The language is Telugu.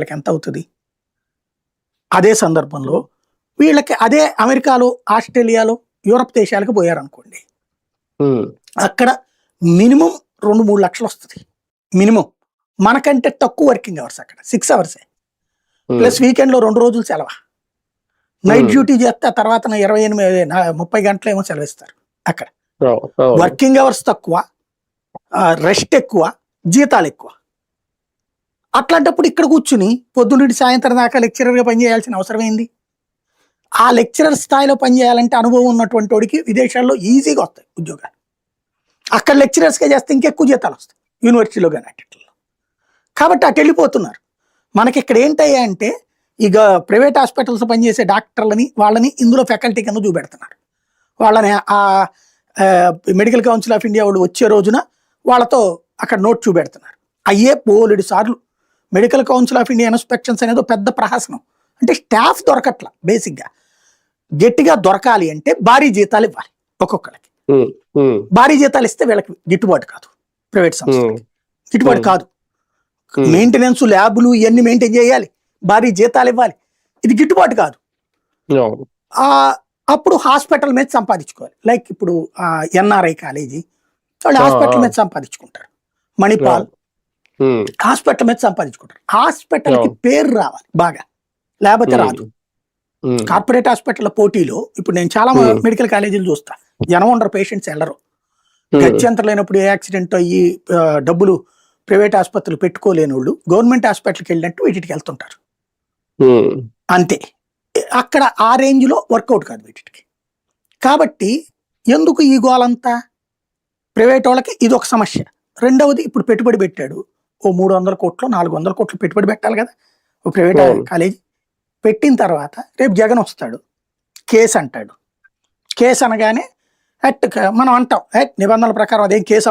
వాళ్ళకి ఎంత అవుతుంది? అదే సందర్భంలో వీళ్ళకి అదే అమెరికాలో ఆస్ట్రేలియాలో యూరప్ దేశాలకు పోయారనుకోండి. అక్కడ మినిమం రెండు మూడు లక్షలు వస్తుంది. మినిమం. మనకంటే తక్కువ వర్కింగ్ అవర్స్ అక్కడ. సిక్స్ అవర్సే. ప్లస్ వీకెండ్లో రెండు రోజులు సెలవు. నైట్. డ్యూటీ చేస్తే తర్వాత ఇరవై ఎనిమిది ముప్పై గంటలు ఏమో సెలవిస్తారు అక్కడ. వర్కింగ్ అవర్స్ తక్కువ రెస్ట్ ఎక్కువ జీతాలు ఎక్కువ. అట్లాంటప్పుడు ఇక్కడ కూర్చుని పొద్దున్నుండి సాయంత్రం దాకా లెక్చరర్గా పనిచేయాల్సిన అవసరం ఏంది? ఆ లెక్చరర్ స్థాయిలో పనిచేయాలంటే అనుభవం ఉన్నటువంటి వాడికి విదేశాల్లో ఈజీగా వస్తాయి ఉద్యోగాలు. అక్కడ లెక్చరర్స్గా చేస్తే ఇంకెక్కువ జీతాలు వస్తాయి యూనివర్సిటీలో కానీ అట్టిట్లో కాబట్టి అటు వెళ్ళిపోతున్నారు. మనకి ఇక్కడ ఏంటయ్యా అంటే ఇక ప్రైవేట్ హాస్పిటల్స్ పనిచేసే డాక్టర్లని వాళ్ళని ఇందులో ఫ్యాకల్టీ కింద చూపెడుతున్నారు. వాళ్ళని ఆ మెడికల్ కౌన్సిల్ ఆఫ్ ఇండియా వాళ్ళు వచ్చే రోజున వాళ్ళతో అక్కడ నోట్ చూపెడుతున్నారు. అయ్యే పోలెడు సార్లు medical council of India inspections అనేది ఒక పెద్ద ప్రహసనం. అంటే స్టాఫ్ దొరకట్ల బేసిక్గా. గట్టిగా దొరకాలి అంటే భారీ జీతాలు ఇవ్వాలి ఒక్కొక్కరికి భారీ జీతాలు ఇస్తే వీళ్ళకి గిట్టుబాటు కాదు ప్రైవేట్ సంస్థలకి. గిట్టుబాటు. కాదు. మెయింటెనెన్స్ ల్యాబులు ఇవన్నీ మెయింటైన్ చేయాలి భారీ జీతాలు ఇవ్వాలి. ఇది గిట్టుబాటు కాదు. అప్పుడు హాస్పిటల్ మీద సంపాదించుకోవాలి. లైక్ ఇప్పుడు ఎన్ఆర్ఐ కాలేజీ వాళ్ళు హాస్పిటల్. మీద సంపాదించుకుంటారు. మణిపాల్ హాస్పిటల్ మీద సంపాదించుకుంటారు. హాస్పిటల్కి. పేరు రావాలి బాగా. లేకపోతే రాదు. కార్పొరేట్ హాస్పిటల్ పోటీలో ఇప్పుడు నేను చాలా. మెడికల్ కాలేజీలు చూస్తా. జనం ఉండరు పేషెంట్స్ వెళ్ళరు. గత్యంతరం లేనప్పుడు ఏ యాక్సిడెంట్ అయ్యి డబ్బులు ప్రైవేట్ ఆసుపత్రులు పెట్టుకోలేని వాళ్ళు గవర్నమెంట్ హాస్పిటల్కి వెళ్ళినట్టు వీటికి వెళ్తుంటారు. అంతే. అక్కడ ఆ రేంజ్లో వర్కౌట్ కాదు వీటికి. కాబట్టి ఎందుకు ఈ గోలంతా? ప్రైవేట్ వాళ్ళకి ఇది ఒక సమస్య. రెండవది ఇప్పుడు పెట్టుబడి పెట్టాడు. ఓ మూడు వందల కోట్లు నాలుగు వందల కోట్లు పెట్టుబడి పెట్టాలి కదా. ఓ ప్రైవేట్. కాలేజీ పెట్టిన తర్వాత రేపు జగన్ వస్తాడు. కేసు అంటాడు. కేసు అనగానే అట్ మనం అంటాం. "ఏ, నిబంధనల ప్రకారం అదేం కేసు